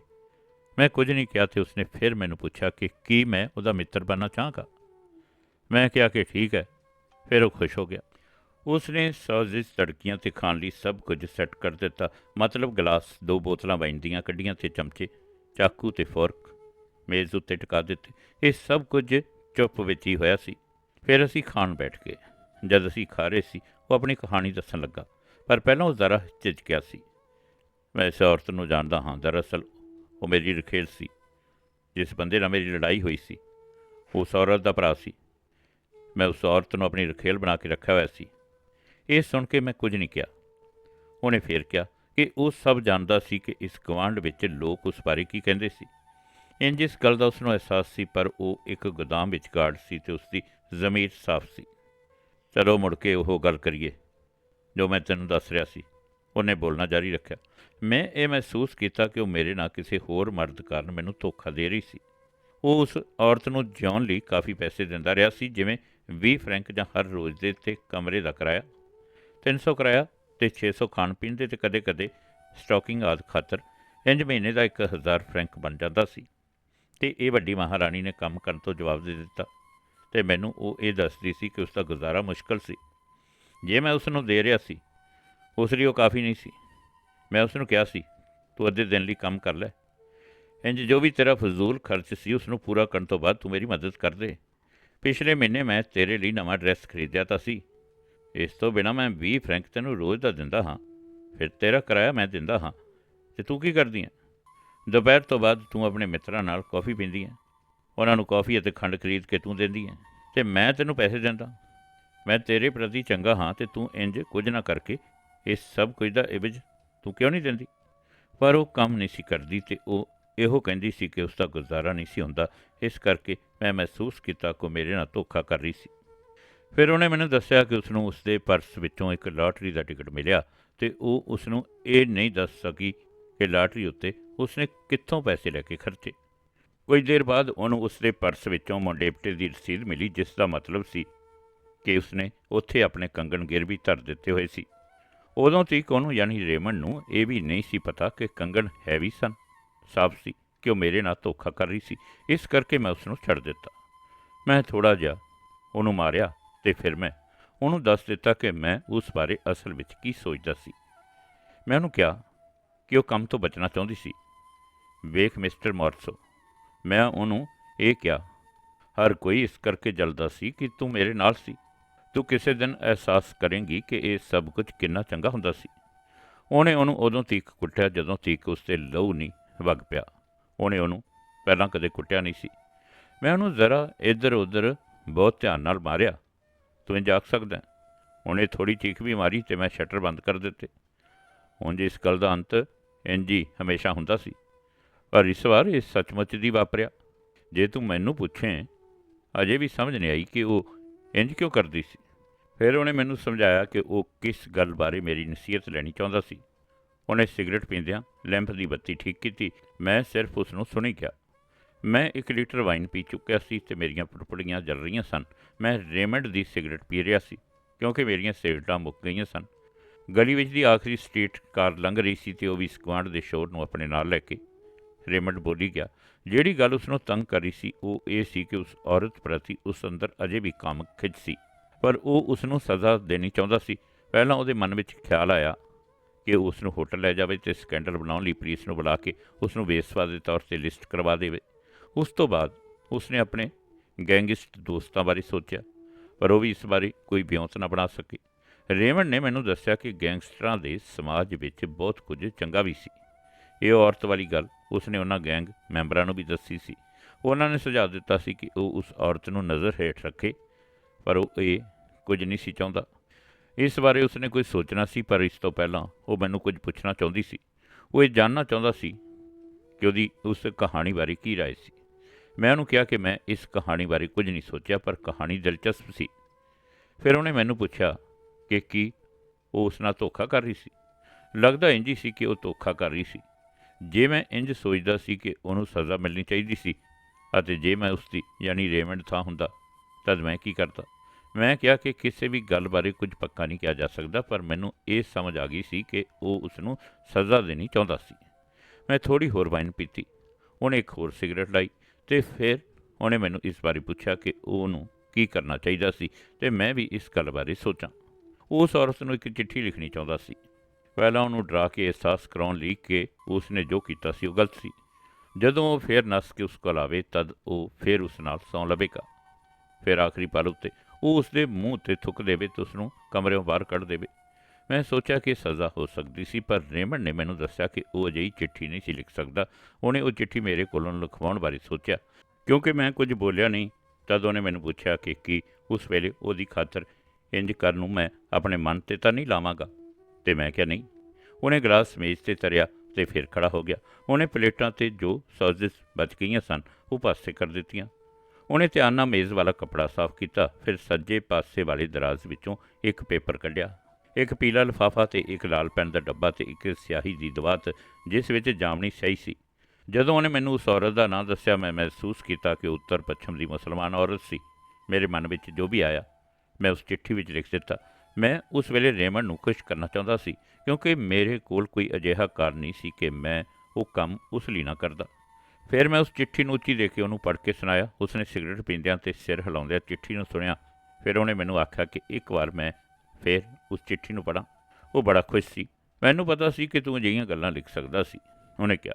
ਮੈਂ ਕੁਝ ਨਹੀਂ ਕਿਹਾ ਤੇ ਉਸਨੇ ਫਿਰ ਮੈਨੂੰ ਪੁੱਛਿਆ ਕਿ ਕੀ ਮੈਂ ਉਹਦਾ ਮਿੱਤਰ ਬਣਨਾ ਚਾਹਾਂਗਾ। ਮੈਂ ਕਿਹਾ ਕਿ ਠੀਕ ਹੈ, ਫਿਰ ਉਹ ਖੁਸ਼ ਹੋ ਗਿਆ। ਉਸਨੇ ਸੌਜ਼ਿਸ ਤੜਕੀਆਂ ਤੇ ਖਾਣ ਲਈ ਸਭ ਕੁਝ ਸੈੱਟ ਕਰ ਦਿੱਤਾ। ਮਤਲਬ ਗਲਾਸ, ਦੋ ਬੋਤਲਾਂ ਵਾਈਨ ਦੀਆਂ ਕੱਢੀਆਂ ਤੇ ਚਮਚੇ, ਚਾਕੂ ਤੇ ਫੋਰਕ, ਮੇਜ਼ ਉੱਤੇ ਟਿਕਾ ਦਿੱਤੇ। ਇਹ ਸਭ ਕੁਝ ਚੁੱਪ ਵਿੱਚ ਹੀ ਹੋਇਆ ਸੀ। ਫਿਰ ਅਸੀਂ ਖਾਣ ਬੈਠ ਗਏ। ਜਦ ਅਸੀਂ ਖਾ ਰਹੇ ਸੀ, ਉਹ ਆਪਣੀ ਕਹਾਣੀ ਦੱਸਣ ਲੱਗਾ। ਪਰ ਪਹਿਲਾਂ ਉਹ ਜ਼ਰਾ ਝਿਜਕਿਆ ਸੀ। ਮੈਂ ਇਸ ਔਰਤ ਨੂੰ ਜਾਣਦਾ ਹਾਂ, ਦਰਅਸਲ ਉਹ ਮੇਰੀ ਰਖੇਲ ਸੀ, ਜਿਸ ਬੰਦੇ ਨਾਲ ਮੇਰੀ ਲੜਾਈ ਹੋਈ ਸੀ। ਉਸ ਔਰਤ ਦਾ ਭਰਾ ਸੀ। ਮੈਂ ਉਸ ਔਰਤ ਨੂੰ ਆਪਣੀ ਰਖੇਲ ਬਣਾ ਕੇ ਰੱਖਿਆ ਹੋਇਆ ਸੀ। ਇਹ ਸੁਣ ਕੇ ਮੈਂ ਕੁਝ ਨਹੀਂ ਕਿਹਾ। ਉਹਨੇ ਫੇਰ ਕਿਹਾ ਕਿ ਉਹ ਸਭ ਜਾਣਦਾ ਸੀ ਕਿ ਇਸ ਗਵਾਂਢ ਵਿੱਚ ਲੋਕ ਉਸ ਬਾਰੇ ਕੀ ਕਹਿੰਦੇ ਸੀ। ਇੰਜ ਇਸ ਗੱਲ ਦਾ ਉਸ ਨੂੰ ਅਹਿਸਾਸ ਸੀ, ਪਰ ਉਹ ਇੱਕ ਗੋਦਾਮ ਵਿੱਚ ਗਾਰਡ ਸੀ ਤੇ ਉਸ ਦੀ ਜ਼ਮੀਰ ਸਾਫ਼ ਸੀ। ਚਲੋ ਮੁੜ ਕੇ ਉਹ ਗੱਲ ਕਰੀਏ। ਜੋ ਮੈਂ ਤੈਨੂੰ ਦੱਸ ਰਿਹਾ ਸੀ। ਉਹਨੇ ਬੋਲਣਾ ਜਾਰੀ ਰੱਖਿਆ। ਮੈਂ ਇਹ ਮਹਿਸੂਸ ਕੀਤਾ ਕਿ ਉਹ ਮੇਰੇ ਨਾਲ ਕਿਸੇ ਹੋਰ ਮਰਦ ਕਾਰਨ ਮੈਨੂੰ ਧੋਖਾ ਦੇ ਰਹੀ ਸੀ। ਉਹ ਉਸ ਔਰਤ ਨੂੰ ਜਿਉਣ ਲਈ ਕਾਫੀ ਪੈਸੇ ਦਿੰਦਾ ਰਿਹਾ ਸੀ, ਜਿਵੇਂ 20 ਫਰੈਂਕ ਜਾਂ ਹਰ ਰੋਜ਼ ਦੇ ਤੇ ਕਮਰੇ ਦਾ ਕਿਰਾਇਆ। 300 ਕਿਰਾਇਆ ਤੇ 600 ਖਾਣ ਪੀਣ ਦੇ ਤੇ ਕਦੇ-ਕਦੇ ਸਟਾਕਿੰਗ ਆਦਿ ਖਾਤਰ ਇੰਜ ਮਹੀਨੇ ਦਾ 1000 ਫਰੈਂਕ ਬਣ ਜਾਂਦਾ ਸੀ। ਤੇ ਇਹ ਵੱਡੀ ਮਹਾਰਾਣੀ ਨੇ ਕੰਮ ਕਰਨ ਤੋਂ ਜਵਾਬ ਦੇ ਦਿੱਤਾ। ਤੇ ਮੈਨੂੰ ਉਹ ਇਹ ਦੱਸਦੀ ਸੀ ਕਿ ਉਸ ਦਾ ਗੁਜ਼ਾਰਾ ਮੁਸ਼ਕਲ ਸੀ। ਜੇ ਮੈਂ ਉਸ ਨੂੰ ਦੇ ਰਿਹਾ ਸੀ, ਉਸ ਲਈ ਉਹ ਕਾਫੀ ਨਹੀਂ ਸੀ। ਮੈਂ ਉਸ ਨੂੰ ਕਿਹਾ ਸੀ, ਤੂੰ ਅੱਧੇ ਦਿਨ ਲਈ ਕੰਮ ਕਰ ਲੈ। ਇੰਜ ਜੋ ਵੀ ਤੇਰਾ ਫਜ਼ੂਲ ਖਰਚ ਸੀ ਉਸ ਨੂੰ ਪੂਰਾ ਕਰਨ ਤੋਂ ਬਾਅਦ ਤੂੰ ਮੇਰੀ ਮਦਦ ਕਰ ਦੇ। ਪਿਛਲੇ ਮਹੀਨੇ ਮੈਂ ਤੇਰੇ ਲਈ ਨਵਾਂ ਡਰੈਸ ਖਰੀਦਿਆ ਤਾਂ ਸੀ। ਇਸ ਤੋਂ ਬਿਨਾ ਮੈਂ 20 ਫਰੈਂਕ ਤੈਨੂੰ ਰੋਜ਼ ਦਾ ਦਿੰਦਾ ਹਾਂ। ਫਿਰ ਤੇਰਾ ਕਿਰਾਇਆ ਮੈਂ ਦਿੰਦਾ ਹਾਂ। ਤੇ ਤੂੰ ਕੀ ਕਰਦੀ ਹੈ ਦੁਪਹਿਰ ਤੋਂ ਬਾਅਦ ਤੂੰ ਆਪਣੇ ਮਿੱਤਰਾਂ ਨਾਲ ਕੌਫੀ ਪੀਂਦੀ ਹੈ ਉਹਨਾਂ ਨੂੰ ਕੌਫੀ ਅਤੇ ਖੰਡ ਖਰੀਦ ਕੇ ਤੂੰ ਦਿੰਦੀ ਹੈ ਤੇ ਮੈਂ ਤੈਨੂੰ ਪੈਸੇ ਦਿੰਦਾ। ਮੈਂ ਤੇਰੇ ਪ੍ਰਤੀ ਚੰਗਾ ਹਾਂ ਤੇ ਤੂੰ ਇੰਜ ਕੁਝ ਨਾ ਕਰਕੇ ਇਸ ਸਭ ਕੁਝ ਦਾ ਇਵਜ ਤੂੰ ਕਿਉਂ ਨਹੀਂ ਦਿੰਦੀ? ਪਰ ਉਹ ਕੰਮ ਨਹੀਂ ਸੀ ਕਰਦੀ ਤੇ ਉਹ ਇਹੋ ਕਹਿੰਦੀ ਸੀ ਕਿ ਉਸ ਦਾ ਗੁਜ਼ਾਰਾ ਨਹੀਂ ਸੀ ਹੁੰਦਾ। ਇਸ ਕਰਕੇ ਮੈਂ ਮਹਿਸੂਸ ਕੀਤਾ ਕਿ ਉਹ ਮੇਰੇ ਨਾਲ ਧੋਖਾ ਕਰ ਰਹੀ ਸੀ। ਫਿਰ ਉਹਨੇ ਮੈਨੂੰ ਦੱਸਿਆ ਕਿ ਉਸ ਨੂੰ ਉਸ ਦੇ ਪਰਸ ਵਿੱਚੋਂ ਇੱਕ ਲਾਟਰੀ ਦਾ ਟਿਕਟ ਮਿਲਿਆ ਤੇ ਉਹ ਉਸ ਨੂੰ ਇਹ ਨਹੀਂ ਦੱਸ ਸਕੀ ਕਿ ਲਾਟਰੀ ਉੱਤੇ ਉਸਨੇ ਕਿੱਥੋਂ ਪੈਸੇ ਲੈ ਕੇ ਖਰਚੇ। ਕੁਝ ਦੇਰ ਬਾਅਦ ਉਹਨੂੰ ਉਸ ਦੇ ਪਰਸ ਵਿੱਚੋਂ ਮੋਡੇਪਟੇ ਦੀ ਰਸੀਦ ਮਿਲੀ, ਜਿਸ ਦਾ ਮਤਲਬ ਸੀ ਕਿ ਉਸਨੇ ਉੱਥੇ ਆਪਣੇ ਕੰਗਣ ਗਿਰ ਵੀ ਧਰ ਦਿੱਤੇ ਹੋਏ ਸੀ। ਉਦੋਂ ਤੀਕ ਉਹਨੂੰ ਯਾਨੀ ਰੇਮਨ ਨੂੰ ਇਹ ਵੀ ਨਹੀਂ ਸੀ ਪਤਾ ਕਿ ਕੰਗਣ ਹੈਵੀ ਸਨ। ਸਾਫ਼ ਸੀ ਕਿ ਉਹ ਮੇਰੇ ਨਾਲ ਧੋਖਾ ਕਰ ਰਹੀ ਸੀ। ਇਸ ਕਰਕੇ ਮੈਂ ਉਸ ਨੂੰ ਛੱਡ ਦਿੱਤਾ। ਮੈਂ ਥੋੜਾ ਜਿਹਾ ਉਹਨੂੰ ਮਾਰਿਆ ਤੇ ਫਿਰ ਮੈਂ ਉਹਨੂੰ ਦੱਸ ਦਿੱਤਾ ਕਿ ਮੈਂ ਉਸ ਬਾਰੇ ਅਸਲ ਵਿੱਚ ਕੀ ਸੋਚਦਾ ਸੀ। ਮੈਂ ਉਹਨੂੰ ਕਿਹਾ ਕਿ ਉਹ ਕੰਮ ਤੋਂ ਬਚਣਾ ਚਾਹੁੰਦੀ ਸੀ। ਵੇਖ ਮਿਸਟਰ ਮੌਰਸੋ, ਮੈਂ ਉਹਨੂੰ ਇਹ ਕਿਹਾ, ਹਰ ਕੋਈ ਇਸ ਕਰਕੇ ਜਲਦਾ ਸੀ ਕਿ ਤੂੰ ਮੇਰੇ ਨਾਲ ਸੀ। ਤੂੰ ਕਿਸੇ ਦਿਨ ਅਹਿਸਾਸ ਕਰੇਂਗੀ ਕਿ ਇਹ ਸਭ ਕੁਝ ਕਿੰਨਾ ਚੰਗਾ ਹੁੰਦਾ ਸੀ। ਉਹਨੇ ਉਹਨੂੰ ਉਦੋਂ ਤੀਕ ਕੁੱਟਿਆ ਜਦੋਂ ਤੀਕ ਉਸ ਤੇ ਲਹੂ ਨਹੀਂ ਵਗ ਪਿਆ। ਉਹਨੇ ਉਹਨੂੰ ਪਹਿਲਾਂ ਕਦੇ ਕੁੱਟਿਆ ਨਹੀਂ ਸੀ। ਮੈਂ ਉਹਨੂੰ ਜ਼ਰਾ ਇੱਧਰ ਉੱਧਰ ਬਹੁਤ ਧਿਆਨ ਨਾਲ ਮਾਰਿਆ। ਤੂੰ ਇੰਜ ਆਖ ਸਕਦਾ ਉਹਨੇ ਥੋੜੀ ਚੀਖ ਵੀ ਮਾਰੀ ਤੇ ਮੈਂ ਸ਼ਟਰ ਬੰਦ ਕਰ ਦਿੱਤੇ। ਉਂਝ ਇਸ ਗੱਲ ਦਾ ਅੰਤ ਇੰਜ ਹੀ ਹਮੇਸ਼ਾ ਹੁੰਦਾ ਸੀ। ਪਰ ਇਸ ਵਾਰ ਇਹ ਸੱਚਮੁੱਚ ਦੀ ਵਾਪਰਿਆ। ਜੇ ਤੂੰ ਮੈਨੂੰ ਪੁੱਛੇ, ਅਜੇ ਵੀ ਸਮਝ ਨਹੀਂ ਆਈ ਕਿ ਉਹ ਇੰਜ ਕਿਉਂ ਕਰਦੀ ਸੀ। ਫਿਰ ਉਹਨੇ ਮੈਨੂੰ ਸਮਝਾਇਆ ਕਿ ਉਹ ਕਿਸ ਗੱਲ ਬਾਰੇ ਮੇਰੀ ਨਸੀਹਤ ਲੈਣੀ ਚਾਹੁੰਦਾ ਸੀ। ਉਹਨੇ ਸਿਗਰਟ ਪੀਂਦਿਆਂ ਲੈਂਪ ਦੀ ਬੱਤੀ ਠੀਕ ਕੀਤੀ। ਮੈਂ ਸਿਰਫ ਉਸ ਨੂੰ ਸੁਣੀ ਗਿਆ ਮੈਂ ਇੱਕ ਲੀਟਰ ਵਾਈਨ ਪੀ ਚੁੱਕਿਆ ਸੀ ਤੇ ਮੇਰੀਆਂ ਪੁੜਪੁੜੀਆਂ ਜਲ ਰਹੀਆਂ ਸਨ। ਮੈਂ ਰੇਮੰਡ ਦੀ ਸਿਗਰਟ ਪੀ ਰਿਹਾ ਸੀ, ਕਿਉਂਕਿ ਮੇਰੀਆਂ ਸਿਗਰਟਾਂ ਮੁੱਕ ਗਈਆਂ ਸਨ। ਗਲੀ ਵਿੱਚ ਦੀ ਆਖਰੀ ਸਟਰੀਟ ਕਾਰ ਲੰਘ ਰਹੀ ਸੀ ਤੇ ਉਹ ਵੀ ਸਕਵਾਂਡ ਦੇ ਸ਼ੋਰ ਨੂੰ ਆਪਣੇ ਨਾਲ ਲੈ ਕੇ ਰੇਮੰਡ ਬੋਲੀ ਗਿਆ। ਜਿਹੜੀ ਗੱਲ ਉਸ ਨੂੰ ਤੰਗ ਕਰ ਰਹੀ ਸੀ, ਉਹ ਇਹ ਸੀ ਕਿ ਉਸ ਔਰਤ ਪ੍ਰਤੀ ਉਸ ਅੰਦਰ ਅਜੇ ਵੀ ਕੰਮ ਖਿੱਚ ਸੀ। ਪਰ ਉਹ ਉਸ ਨੂੰ ਸਜ਼ਾ ਦੇਣੀ ਚਾਹੁੰਦਾ ਸੀ। ਪਹਿਲਾਂ ਉਹਦੇ ਮਨ ਵਿੱਚ ਖਿਆਲ ਆਇਆ ਕਿ ਉਸ ਨੂੰ ਹੋਟਲ ਲੈ ਜਾਵੇ ਤੇ ਸਕੈਂਡਲ ਬਣਾਉਣ ਲਈ ਪੁਲਿਸ ਨੂੰ ਬੁਲਾ ਕੇ ਉਸ ਨੂੰ ਬੇਸਵਾ ਦੇ ਤੌਰ ਤੇ ਲਿਸਟ ਕਰਵਾ ਦੇਵੇ। ਉਸ ਤੋਂ ਬਾਅਦ ਉਸ ਨੇ ਆਪਣੇ ਗੈਂਗਿਸਟ ਦੋਸਤਾਂ ਬਾਰੇ ਸੋਚਿਆ, ਪਰ ਉਹ ਵੀ ਇਸ ਬਾਰੇ ਕੋਈ ਬਿਉਂਤ ਨਾ ਬਣਾ ਸਕੇ। ਰੇਮੰਡ ਨੇ ਮੈਨੂੰ ਦੱਸਿਆ ਕਿ ਗੈਂਗਸਟਰਾਂ ਦੇ ਸਮਾਜ ਵਿੱਚ ਬਹੁਤ ਕੁਝ ਚੰਗਾ ਵੀ ਸੀ। ਇਹ ਔਰਤ ਵਾਲੀ ਗੱਲ ਉਸ ਨੇ ਉਹਨਾਂ ਗੈਂਗ ਮੈਂਬਰਾਂ ਨੂੰ ਵੀ ਦੱਸੀ ਸੀ। ਉਹਨਾਂ ਨੇ ਸੁਝਾਅ ਦਿੱਤਾ ਸੀ ਕਿ ਉਹ ਉਸ ਔਰਤ ਨੂੰ ਨਜ਼ਰ ਹੇਠ ਰੱਖੇ, ਪਰ ਉਹ ਇਹ ਕੁਝ ਨਹੀਂ ਸੀ ਚਾਹੁੰਦਾ ਇਸ ਬਾਰੇ ਉਸਨੇ ਕੁਝ ਸੋਚਣਾ ਸੀ ਪਰ ਇਸ ਤੋਂ ਪਹਿਲਾਂ ਉਹ ਮੈਨੂੰ ਕੁਝ ਪੁੱਛਣਾ ਚਾਹੁੰਦੀ ਸੀ ਉਹ ਇਹ ਜਾਣਨਾ ਚਾਹੁੰਦਾ ਸੀ ਕਿ ਉਹਦੀ ਉਸ ਕਹਾਣੀ ਬਾਰੇ ਕੀ رائے ਸੀ ਮੈਂ ਉਹਨੂੰ ਕਿਹਾ ਕਿ ਮੈਂ ਇਸ ਕਹਾਣੀ ਬਾਰੇ ਕੁਝ ਨਹੀਂ ਸੋਚਿਆ ਪਰ ਕਹਾਣੀ ਦਿਲਚਸਪ ਸੀ ਫਿਰ ਉਹਨੇ ਮੈਨੂੰ ਪੁੱਛਿਆ ਕਿ ਕੀ ਉਹ ਉਸ ਨਾਲ ਧੋਖਾ ਕਰ ਰਹੀ ਸੀ ਲੱਗਦਾ ਇੰਜ ਹੀ ਸੀ ਕਿ ਉਹ ਧੋਖਾ ਕਰ ਰਹੀ ਸੀ ਜੇ ਮੈਂ ਇੰਜ ਸੋਚਦਾ ਸੀ ਕਿ ਉਹਨੂੰ ਸਜ਼ਾ ਮਿਲਣੀ ਚਾਹੀਦੀ ਸੀ ਅਤੇ ਜੇ ਮੈਂ ਉਸ ਦੀ ਯਾਨੀ ਰੇਮੰਡ ਥਾਂ ਹੁੰਦਾ ਤਦ ਮੈਂ ਕੀ ਕਰਦਾ ਮੈਂ ਕਿਹਾ ਕਿ ਕਿਸੇ ਵੀ ਗੱਲ ਬਾਰੇ ਕੁਝ ਪੱਕਾ ਨਹੀਂ ਕਿਹਾ ਜਾ ਸਕਦਾ, ਪਰ ਮੈਨੂੰ ਇਹ ਸਮਝ ਆ ਗਈ ਸੀ ਕਿ ਉਹ ਉਸ ਨੂੰ ਸਜ਼ਾ ਦੇਣੀ ਚਾਹੁੰਦਾ ਸੀ। ਮੈਂ ਥੋੜੀ ਹੋਰ ਵਾਈਨ ਪੀਤੀ, ਉਹਨੇ ਇੱਕ ਹੋਰ ਸਿਗਰਟ ਲਾਈ ਤੇ ਫਿਰ ਉਹਨੇ ਮੈਨੂੰ ਇਸ ਬਾਰੇ ਪੁੱਛਿਆ ਕਿ ਉਹਨੂੰ ਕੀ ਕਰਨਾ ਚਾਹੀਦਾ ਸੀ ਤੇ ਮੈਂ ਵੀ ਇਸ ਗੱਲ ਬਾਰੇ ਸੋਚਾਂ। ਉਸ ਔਰਤ ਨੂੰ ਇੱਕ ਚਿੱਠੀ ਲਿਖਣੀ ਚਾਹੁੰਦਾ ਸੀ। ਪਹਿਲਾਂ ਉਹਨੂੰ ਡਰਾ ਕੇ ਅਹਿਸਾਸ ਕਰਾਉਣ ਲਈ ਕਿ ਉਸਨੇ ਜੋ ਕੀਤਾ ਸੀ ਉਹ ਗਲਤ ਸੀ। ਜਦੋਂ ਉਹ ਫੇਰ ਨੱਸ ਕੇ ਉਸ ਕੋਲ ਆਵੇ, ਤਦ ਉਹ ਫੇਰ ਉਸ ਨਾਲ ਸੌਂ ਲਵੇਗਾ। ਫਿਰ ਆਖਰੀ ਪਲ ਉੱਤੇ ਉਹ ਉਸ ਦੇ ਮੂੰਹ ਤੇ ਥੁੱਕ ਦੇਵੇ ਤੇ ਉਸ ਨੂੰ ਕਮਰਿਓਂ ਬਾਹਰ ਕੱਢ ਦੇਵੇ। ਮੈਂ ਸੋਚਿਆ ਕਿ ਸਜ਼ਾ ਹੋ ਸਕਦੀ ਸੀ, ਪਰ ਰੇਮਨ ਨੇ ਮੈਨੂੰ ਦੱਸਿਆ ਕਿ ਉਹ ਅਜਿਹੀ ਚਿੱਠੀ ਨਹੀਂ ਸੀ ਲਿਖ ਸਕਦਾ। ਉਹਨੇ ਉਹ ਚਿੱਠੀ ਮੇਰੇ ਕੋਲੋਂ ਲਿਖਵਾਉਣ ਬਾਰੇ ਸੋਚਿਆ। ਕਿਉਂਕਿ ਮੈਂ ਕੁਝ ਬੋਲਿਆ ਨਹੀਂ, ਤਦ ਉਹਨੇ ਮੈਨੂੰ ਪੁੱਛਿਆ ਕਿ ਕੀ ਉਸ ਵੇਲੇ ਉਹਦੀ ਖਾਤਰ ਇੰਜ ਕਰਨ ਨੂੰ ਮੈਂ ਆਪਣੇ ਮਨ ਤੇ ਤਾਂ ਨਹੀਂ ਲਾਵਾਂਗਾ? ਤੇ ਮੈਂ ਕਿਹਾ, ਨਹੀਂ। ਉਹਨੇ ਗਲਾਸ ਮੇਜ਼ ਤੇ ਤਰਿਆ ਤੇ ਫਿਰ ਖੜਾ ਹੋ ਗਿਆ। ਉਹਨੇ ਪਲੇਟਾਂ ਤੇ ਜੋ ਸੌਸਿਸ ਬਚ ਗਈਆਂ ਸਨ, ਉਹ ਪਾਸੇ ਕਰ ਦਿੱਤੀਆਂ। ਉਹਨੇ ਧਿਆਨ ਨਾਲ ਮੇਜ਼ ਵਾਲਾ ਕੱਪੜਾ ਸਾਫ਼ ਕੀਤਾ, ਫਿਰ ਸੱਜੇ ਪਾਸੇ ਵਾਲੇ ਦਰਾਜ਼ ਵਿੱਚੋਂ ਇੱਕ ਪੇਪਰ ਕੱਢਿਆ। ਇੱਕ ਪੀਲਾ ਲਿਫਾਫਾ ਤੇ ਇੱਕ ਲਾਲ ਪੈਨ ਦਾ ਡੱਬਾ ਤੇ ਇੱਕ ਸਿਆਹੀ ਦੀ ਦਵਾਤ ਜਿਸ ਵਿੱਚ ਜਾਮਣੀ ਸਿਆਹੀ ਸੀ। ਜਦੋਂ ਉਹਨੇ ਮੈਨੂੰ ਉਸ ਔਰਤ ਦਾ ਨਾਂ ਦੱਸਿਆ, ਮੈਂ ਮਹਿਸੂਸ ਕੀਤਾ ਕਿ ਉੱਤਰ ਪੱਛਮ ਦੀ ਮੁਸਲਮਾਨ ਔਰਤ ਸੀ। ਮੇਰੇ ਮਨ ਵਿੱਚ ਜੋ ਵੀ ਆਇਆ, ਮੈਂ ਉਸ ਚਿੱਠੀ ਵਿੱਚ ਲਿਖ ਦਿੱਤਾ। ਮੈਂ ਉਸ ਵੇਲੇ ਰੇਮਨ ਨੂੰ ਖੁਸ਼ ਕਰਨਾ ਚਾਹੁੰਦਾ ਸੀ, ਕਿਉਂਕਿ ਮੇਰੇ ਕੋਲ ਕੋਈ ਅਜਿਹਾ ਕਾਰਨ ਨਹੀਂ ਸੀ ਕਿ ਮੈਂ ਉਹ ਕੰਮ ਉਸ ਲਈ ਨਾ ਕਰਦਾ। ਫਿਰ ਮੈਂ ਉਸ ਚਿੱਠੀ ਨੂੰ ਉੱਚੀ ਦੇ ਕੇ ਉਹਨੂੰ ਪੜ੍ਹ ਕੇ ਸੁਣਾਇਆ। ਉਸਨੇ ਸਿਗਰਟ ਪੀਂਦਿਆਂ ਤੇ ਸਿਰ ਹਿਲਾਉਂਦਿਆਂ ਚਿੱਠੀ ਨੂੰ ਸੁਣਿਆ। ਫਿਰ ਉਹਨੇ ਮੈਨੂੰ ਆਖਿਆ ਕਿ ਇੱਕ ਵਾਰ ਮੈਂ ਫਿਰ ਉਸ ਚਿੱਠੀ ਨੂੰ ਪੜਾਂ ਉਹ ਬੜਾ ਖੁਸ਼ ਸੀ। ਮੈਨੂੰ ਪਤਾ ਸੀ ਕਿ ਤੂੰ ਅਜਿਹੀਆਂ ਗੱਲਾਂ ਲਿਖ ਸਕਦਾ ਸੀ। ਉਹਨੇ ਕਿਹਾ,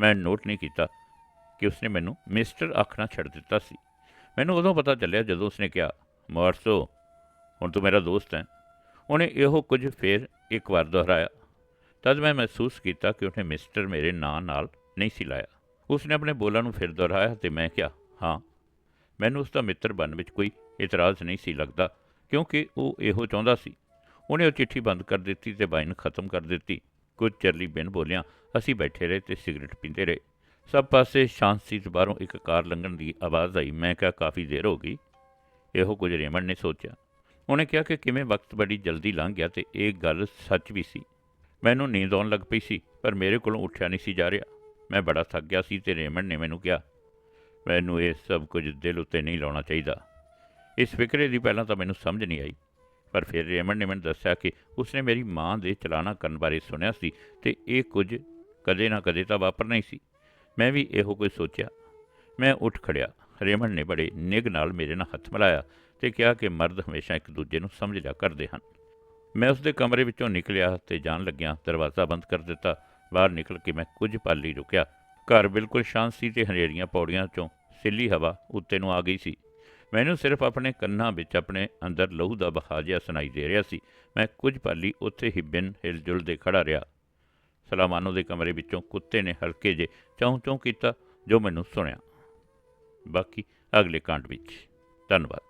ਮੈਂ ਨੋਟ ਨਹੀਂ ਕੀਤਾ ਕਿ ਉਸਨੇ ਮੈਨੂੰ ਮਿਸਟਰ ਆਖਣਾ ਛੱਡ ਦਿੱਤਾ ਸੀ। ਮੈਨੂੰ ਉਦੋਂ ਪਤਾ ਚੱਲਿਆ ਜਦੋਂ ਉਸਨੇ ਕਿਹਾ, ਮਾਰਸੋ, ਹੁਣ ਤੂੰ ਮੇਰਾ ਦੋਸਤ ਹੈ। ਉਹਨੇ ਇਹੋ ਕੁਝ ਫੇਰ ਇੱਕ ਵਾਰ ਦੁਹਰਾਇਆ। ਤਦ ਮੈਂ ਮਹਿਸੂਸ ਕੀਤਾ ਕਿ ਉਹਨੇ ਮਿਸਟਰ ਮੇਰੇ ਨਾਂ ਨਾਲ ਨਹੀਂ ਸੀ ਲਾਇਆ। ਉਸਨੇ ਆਪਣੇ ਬੋਲਾਂ ਨੂੰ ਫਿਰ ਦੁਹਰਾਇਆ ਤੇ ਮੈਂ ਕਿਹਾ, ਹਾਂ, ਮੈਨੂੰ ਉਸ ਦਾ ਮਿੱਤਰ ਬਣਨ ਵਿੱਚ ਕੋਈ ਇਤਰਾਜ਼ ਨਹੀਂ ਸੀ ਲੱਗਦਾ, ਕਿਉਂਕਿ ਉਹ ਇਹੋ ਚਾਹੁੰਦਾ ਸੀ। ਉਹਨੇ ਉਹ ਚਿੱਠੀ ਬੰਦ ਕਰ ਦਿੱਤੀ ਤੇ ਬਾਈਨ ਖਤਮ ਕਰ ਦਿੱਤੀ। ਕੁਝ ਚਿਰ ਲਈ ਬਿਨ ਬੋਲਿਆ ਅਸੀਂ ਬੈਠੇ ਰਹੇ ਤੇ ਸਿਗਰਟ ਪੀਂਦੇ ਰਹੇ। ਸਭ ਪਾਸੇ ਸ਼ਾਂਤ ਸੀ ਤੇ ਬਾਹਰੋਂ ਇੱਕ ਕਾਰ ਲੰਘਣ ਦੀ ਆਵਾਜ਼ ਆਈ। ਮੈਂ ਕਿਹਾ, ਕਾਫੀ ਦੇਰ ਹੋ ਗਈ। ਇਹੋ ਕੁਝ ਰੇਮਨ ਨੇ ਸੋਚਿਆ। ਉਹਨੇ ਕਿਹਾ ਕਿ ਕਿਵੇਂ ਵਕਤ ਬੜੀ ਜਲਦੀ ਲੰਘ ਗਿਆ ਤੇ ਇਹ ਗੱਲ ਸੱਚ ਵੀ ਸੀ। ਮੈਨੂੰ ਨੀਂਦ ਆਉਣ ਲੱਗ ਪਈ ਸੀ, ਪਰ ਮੇਰੇ ਕੋਲੋਂ ਉੱਠਿਆ ਨਹੀਂ ਸੀ ਜਾ ਰਿਹਾ। ਮੈਂ ਬੜਾ ਥੱਕ ਗਿਆ ਸੀ ਤੇ ਰੇਮਨ ਨੇ ਮੈਨੂੰ ਕਿਹਾ, ਮੈਨੂੰ ਇਹ ਸਭ ਕੁਝ ਦਿਲ ਉੱਤੇ ਨਹੀਂ ਲਾਉਣਾ ਚਾਹੀਦਾ। ਇਸ ਫਿਕਰੇ ਦੀ ਪਹਿਲਾਂ ਤਾਂ ਮੈਨੂੰ ਸਮਝ ਨਹੀਂ ਆਈ, ਪਰ ਫਿਰ ਰੇਮਨ ਨੇ ਮੈਨੂੰ ਦੱਸਿਆ ਕਿ ਉਸਨੇ ਮੇਰੀ ਮਾਂ ਦੇ ਚਲਾਣਾ ਕਰਨ ਬਾਰੇ ਸੁਣਿਆ ਸੀ ਤੇ ਇਹ ਕੁਝ ਕਦੇ ਨਾ ਕਦੇ ਤਾਂ ਵਾਪਰਨਾ ਹੀ ਸੀ। ਮੈਂ ਵੀ ਇਹੋ ਕੁਝ ਸੋਚਿਆ। ਮੈਂ ਉੱਠ ਖੜਿਆ। ਰੇਮਨ ਨੇ ਬੜੇ ਨਿੱਘ ਨਾਲ ਮੇਰੇ ਨਾਲ ਹੱਥ ਮਿਲਾਇਆ ਤੇ ਕਿਹਾ ਕਿ ਮਰਦ ਹਮੇਸ਼ਾ ਇੱਕ ਦੂਜੇ ਨੂੰ ਸਮਝ ਲਿਆ ਕਰਦੇ ਹਨ। ਮੈਂ ਉਸਦੇ ਕਮਰੇ ਵਿੱਚੋਂ ਨਿਕਲਿਆ ਤੇ ਜਾਣ ਲੱਗਿਆ ਦਰਵਾਜ਼ਾ ਬੰਦ ਕਰ ਦਿੱਤਾ ਬਾਹਰ ਨਿਕਲ ਕੇ ਮੈਂ ਕੁਝ ਪਲ ਲਈ ਰੁਕਿਆ। ਘਰ ਬਿਲਕੁਲ ਸ਼ਾਂਤ ਸੀ ਤੇ ਹਨੇਰੀਆਂ ਪੌੜੀਆਂ ਚੋਂ ਸਿੱਲੀ ਹਵਾ ਉੱਤੇ ਨੂੰ ਆ ਗਈ ਸੀ। ਮੈਨੂੰ ਸਿਰਫ ਆਪਣੇ ਕੰਨਾਂ ਵਿੱਚ ਆਪਣੇ ਅੰਦਰ ਲਹੂ ਦਾ ਬਹਾ ਜਿਹਾ ਸੁਣਾਈ ਦੇ ਰਿਹਾ ਸੀ। ਮੈਂ ਕੁਝ ਪਲ ਲਈ ਉੱਥੇ ਹੀ ਬਿਨ ਹਿਲਜੁਲ ਦੇ ਖੜਾ ਰਿਹਾ। ਸਲਾਮਾਨੋ ਦੇ ਕਮਰੇ ਵਿੱਚੋਂ ਕੁੱਤੇ ਨੇ ਹਲਕੇ ਜੇ ਚੌਂ ਚੌਂ ਕੀਤਾ ਜੋ ਮੈਨੂੰ ਸੁਣਿਆ। ਬਾਕੀ ਅਗਲੇ ਕਾਂਡ ਵਿੱਚ। ਧੰਨਵਾਦ।